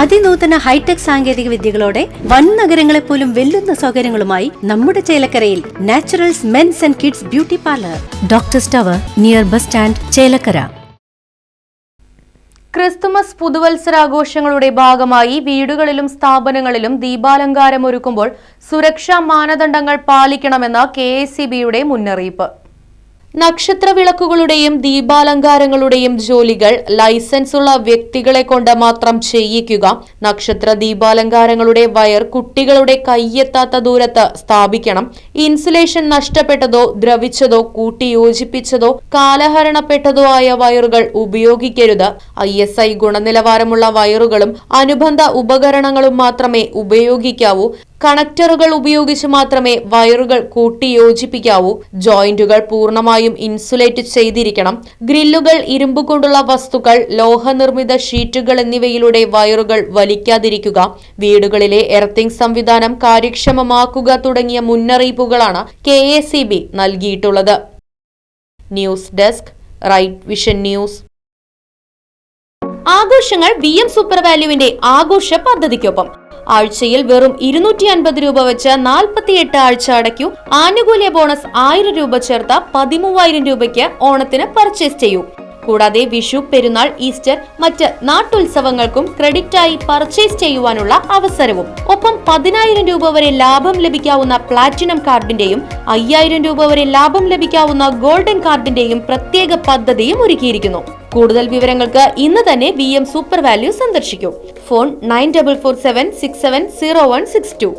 അതിനൂതന hi tech സാങ്കേതിക വിദ്യകളോടെ വൻ നഗരങ്ങളെ പോലും വെല്ലുന്ന സൗകര്യങ്ങളുമായി നമ്മുടെ ചേലക്കരയിൽ naturals men's and kids beauty parlour. Doctor tower near bus stand Chelakkara. Christmas പുതുവത്സരാഘോഷങ്ങളുടെ ഭാഗമായി വീടുകളിലും സ്ഥാപനങ്ങളിലും ദീപാലങ്കാരം ഒരുക്കുമ്പോൾ സുരക്ഷാ മാനദണ്ഡങ്ങൾ പാലിക്കണമെന്ന് കെ എ സി ബിയുടെ മുന്നറിയിപ്പ്. നക്ഷത്ര വിളക്കുകളുടെയും ദീപാലങ്കാരങ്ങളുടെയും ജോലികൾ ലൈസൻസ് ഉള്ള വ്യക്തികളെ കൊണ്ട് മാത്രം ചെയ്യിക്കുക. നക്ഷത്ര ദീപാലങ്കാരങ്ങളുടെ വയർ കുട്ടികളുടെ കയ്യെത്താത്ത ദൂരത്ത് സ്ഥാപിക്കണം. ഇൻസുലേഷൻ നഷ്ടപ്പെട്ടതോ ദ്രവിച്ചതോ കൂട്ടിയോജിപ്പിച്ചതോ കാലഹരണപ്പെട്ടതോ ആയ വയറുകൾ ഉപയോഗിക്കരുത്. ഐ എസ് ഐ ഗുണനിലവാരമുള്ള വയറുകളും അനുബന്ധ ഉപകരണങ്ങളും മാത്രമേ ഉപയോഗിക്കാവൂ. കണക്ടറുകൾ ഉപയോഗിച്ച് മാത്രമേ വയറുകൾ കൂട്ടിയോജിപ്പിക്കാവൂ. ജോയിന്റുകൾ പൂർണമായും ഇൻസുലേറ്റ് ചെയ്തിരിക്കണം. ഗ്രില്ലുകൾ ഇരുമ്പ് കൊണ്ടുള്ള വസ്തുക്കൾ ലോഹനിർമ്മിത ഷീറ്റുകൾ എന്നിവയിലൂടെ വയറുകൾ വലിക്കാതിരിക്കുക. വീടുകളിലെ എർത്തിംഗ് സംവിധാനം കാര്യക്ഷമമാക്കുക തുടങ്ങിയ മുന്നറിയിപ്പുകളാണ് കെ എ സി ബി നൽകിയിട്ടുള്ളത്. News desk right vision news. ആഘോഷങ്ങൾ വി എം സൂപ്പർ വാല്യുവിന്റെ ആഘോഷ പദ്ധതിക്കൊപ്പം. ആഴ്ചയിൽ വെറും ഇരുന്നൂറ്റി അൻപത് രൂപ വെച്ച് നാൽപ്പത്തിയെട്ട് ആഴ്ച അടയ്ക്കൂ. ആനുകൂല്യ ബോണസ് ആയിരം രൂപ ചേർത്ത പതിമൂവായിരം രൂപയ്ക്ക് ഓണത്തിന് പർച്ചേസ് ചെയ്യൂ. കൂടാതെ വിഷു പെരുന്നാൾ ഈസ്റ്റർ മറ്റ് നാട്ടുത്സവങ്ങൾക്കും ക്രെഡിറ്റായി പർച്ചേസ് ചെയ്യുവാനുള്ള അവസരവും. ഒപ്പം പതിനായിരം രൂപ വരെ ലാഭം ലഭിക്കാവുന്ന പ്ലാറ്റിനം കാർഡിന്റെയും അയ്യായിരം രൂപ വരെ ലാഭം ലഭിക്കാവുന്ന ഗോൾഡൻ കാർഡിന്റെയും പ്രത്യേക പദ്ധതിയും ഒരുക്കിയിരിക്കുന്നു. കൂടുതൽ വിവരങ്ങൾക്ക് ഇന്ന് തന്നെ വി എം സൂപ്പർ വാല്യൂ സന്ദർശിക്കൂ. Phone nine double four seven six seven zero one six two.